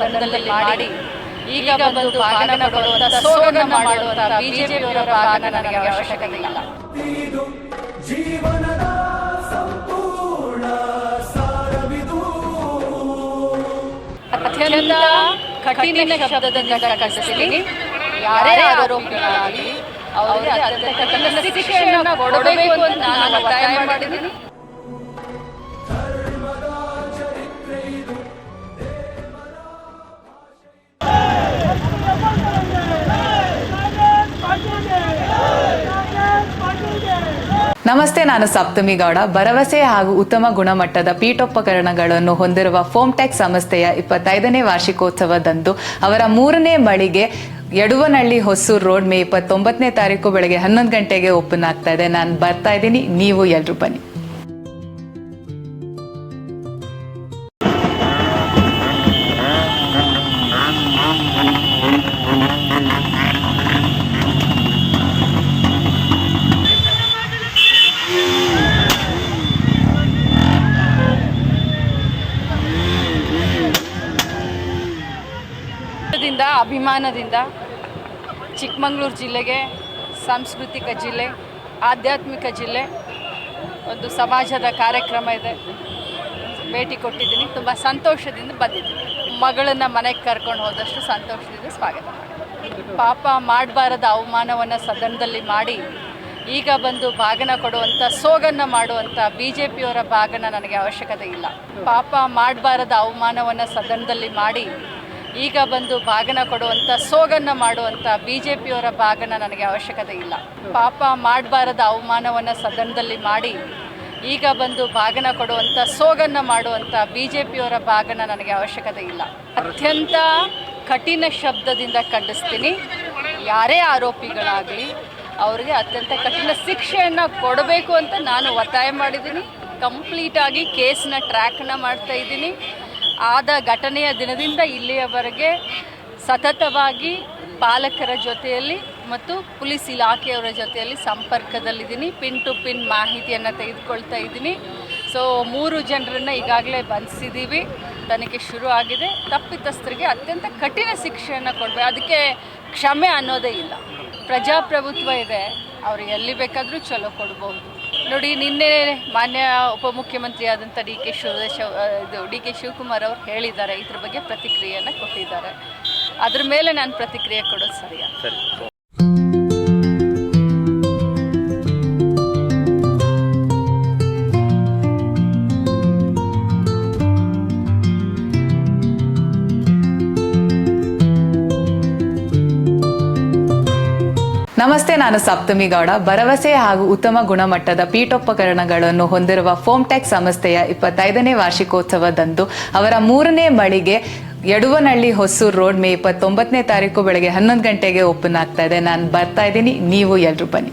ಸದನದಲ್ಲಿ ಮಾಡಿ. ಈಗ ಬಂದು ಭಾಗನ ಕೊಡುವಂತ ಸೋಗನ್ನ ಮಾಡುವಂತ ಬಿಜೆಪಿಯವರ ಭಾಗನ ನನಗೆ ಅವಶ್ಯಕತೆ ಇಲ್ಲ. ಜೀವನದ ಸಂಪೂರ್ಣ ಅತ್ಯಂತ ಕಠಿಣ ಶಬ್ದದಿಂದ ಕಳಿಸ್ತೀನಿ. ಯಾರೇ ಆರೋಪಿಗಳಾಗಲಿ ಅವರಿಗೆ ಅತ್ಯಂತ ಶಿಕ್ಷೆಯನ್ನು ಕೊಡಬೇಕು ಅಂತ ನಾನು ಒತ್ತಾಯ ಮಾಡಿದ್ದೀನಿ ನಮಸ್ತೆ, ನಾನು ಸಪ್ತಮಿ ಗೌಡ. ಭರವಸೆ ಹಾಗೂ ಉತ್ತಮ ಗುಣಮಟ್ಟದ ಪೀಠೋಪಕರಣಗಳನ್ನು ಹೊಂದಿರುವ ಫೋಮ್ಟೆಕ್ ಸಂಸ್ಥೆಯ ಇಪ್ಪತ್ತೈದನೇ ವಾರ್ಷಿಕೋತ್ಸವದಂದು ಅವರ ಮೂರನೇ ಮಳಿಗೆ ಯಡುವನಹಳ್ಳಿ ಹೊಸೂರು ರೋಡ್ ಮೇ ಇಪ್ಪತ್ತೊಂಬತ್ತನೇ ತಾರೀಕು ಬೆಳಗ್ಗೆ ಹನ್ನೊಂದು ಗಂಟೆಗೆ ಓಪನ್ ಆಗ್ತಾ ಇದೆ. ನಾನು ಬರ್ತಾ ಇದ್ದೀನಿ. ನೀವು ಎಲ್ಲರೂ ಬನ್ನಿ. ದಿಂದ ಅಭಿಮಾನದಿಂದ ಚಿಕ್ಕಮಗಳೂರು ಜಿಲ್ಲೆಗೆ, ಸಾಂಸ್ಕೃತಿಕ ಜಿಲ್ಲೆ, ಆಧ್ಯಾತ್ಮಿಕ ಜಿಲ್ಲೆ ಒಂದು ಸಮಾಜದ ಕಾರ್ಯಕ್ರಮ ಇದೆ. ಭೇಟಿ ಕೊಟ್ಟಿದ್ದೀನಿ. ತುಂಬ ಸಂತೋಷದಿಂದ ಬಂದಿದ್ದೀನಿ. ಮಗಳನ್ನು ಮನೆಗೆ ಕರ್ಕೊಂಡು ಹೋದಷ್ಟು ಸಂತೋಷದಿಂದ ಸ್ವಾಗತ ಪಾಪ ಮಾಡಬಾರದ ಅವಮಾನವನ್ನು ಸದನದಲ್ಲಿ ಮಾಡಿ, ಈಗ ಬಂದು ಭಾಗನ ಕೊಡುವಂಥ ಸೋಗನ್ನು ಮಾಡುವಂಥ ಬಿ ಜೆ ಪಿಯವರ ಭಾಗನ ನನಗೆ ಅವಶ್ಯಕತೆ ಇಲ್ಲ. ಪಾಪ ಮಾಡಬಾರದ ಅವಮಾನವನ್ನು ಸದನದಲ್ಲಿ ಮಾಡಿ ಈಗ ಬಂದು ಭಾಗನ ಕೊಡುವಂಥ ಸೋಗನ್ನು ಮಾಡುವಂಥ ಬಿ ಜೆ ಪಿಯವರ ಭಾಗನ ನನಗೆ ಅವಶ್ಯಕತೆ ಇಲ್ಲ. ಪಾಪ ಮಾಡಬಾರದ ಅವಮಾನವನ್ನು ಸದನದಲ್ಲಿ ಮಾಡಿ, ಈಗ ಬಂದು ಭಾಗನ ಕೊಡುವಂಥ ಸೋಗನ್ನು ಮಾಡುವಂಥ ಬಿ ಜೆ ಪಿಯವರ ಭಾಗನ ನನಗೆ ಅವಶ್ಯಕತೆ ಇಲ್ಲ. ಅತ್ಯಂತ ಕಠಿಣ ಶಬ್ದದಿಂದ ಖಂಡಿಸ್ತೀನಿ. ಯಾರೇ ಆರೋಪಿಗಳಾಗಲಿ, ಅವರಿಗೆ ಅತ್ಯಂತ ಕಠಿಣ ಶಿಕ್ಷೆಯನ್ನು ಕೊಡಬೇಕು ಅಂತ ನಾನು ಒತ್ತಾಯ ಮಾಡಿದ್ದೀನಿ. ಕಂಪ್ಲೀಟಾಗಿ ಕೇಸ್ನ ಟ್ರ್ಯಾಕ್ನ ಮಾಡ್ತಾ ಇದ್ದೀನಿ. ಆದ ಘಟನೆಯ ದಿನದಿಂದ ಇಲ್ಲಿಯವರೆಗೆ ಸತತವಾಗಿ ಪಾಲಕರ ಜೊತೆಯಲ್ಲಿ ಮತ್ತು ಪೊಲೀಸ್ ಇಲಾಖೆಯವರ ಜೊತೆಯಲ್ಲಿ ಸಂಪರ್ಕದಲ್ಲಿದ್ದೀನಿ. ಪಿನ್ ಟು ಪಿನ್ ಮಾಹಿತಿಯನ್ನು ತೆಗೆದುಕೊಳ್ತಾ ಇದ್ದೀನಿ. ಸೊ ಮೂರು ಜನರನ್ನು ಈಗಾಗಲೇ ಬಂಧಿಸಿದ್ದೀವಿ. ತನಿಖೆ ಶುರು ಆಗಿದೆ. ತಪ್ಪಿತಸ್ಥರಿಗೆ ಅತ್ಯಂತ ಕಠಿಣ ಶಿಕ್ಷೆಯನ್ನು ಕೊಡಬೇಕು. ಅದಕ್ಕೆ ಕ್ಷಮೆ ಅನ್ನೋದೇ ಇಲ್ಲ. ಪ್ರಜಾಪ್ರಭುತ್ವ ಇದೆ. ಅವರು ಎಲ್ಲಿ ಬೇಕಾದರೂ ಚಲೋ ಕೊಡ್ಬೋದು. ನೋಡಿ, ನಿನ್ನೆ ಮಾನ್ಯ ಉಪಮುಖ್ಯಮಂತ್ರಿ ಆದಂಥ ಡಿ ಕೆ ಶಿವ ಇದು ಡಿ ಕೆ ಶಿವಕುಮಾರ್ ಅವರು ಹೇಳಿದ್ದಾರೆ, ಇದ್ರ ಬಗ್ಗೆ ಪ್ರತಿಕ್ರಿಯೆಯನ್ನು ಕೊಟ್ಟಿದ್ದಾರೆ. ಅದ್ರ ಮೇಲೆ ನಾನು ಪ್ರತಿಕ್ರಿಯೆ ಕೊಡೋದು ಸರಿಯಾ? ನಮಸ್ತೆ, ನಾನು ಸಪ್ತಮಿ ಗೌಡ. ಭರವಸೆ ಹಾಗೂ ಉತ್ತಮ ಗುಣಮಟ್ಟದ ಪೀಠೋಪಕರಣಗಳನ್ನು ಹೊಂದಿರುವ ಫೋಮ್ಟೆಕ್ ಸಂಸ್ಥೆಯ ಇಪ್ಪತ್ತೈದನೇ ವಾರ್ಷಿಕೋತ್ಸವದಂದು ಅವರ ಮೂರನೇ ಮಳಿಗೆ ಯಡುವನಹಳ್ಳಿ ಹೊಸೂರು ರೋಡ್ ಮೇ ಇಪ್ಪತ್ತೊಂಬತ್ತನೇ ತಾರೀಕು ಬೆಳಗ್ಗೆ ಹನ್ನೊಂದು ಗಂಟೆಗೆ ಓಪನ್ ಆಗ್ತಾ ಇದೆ. ನಾನು ಬರ್ತಾ ಇದ್ದೀನಿ. ನೀವು ಎಲ್ಲರೂ ಬನ್ನಿ.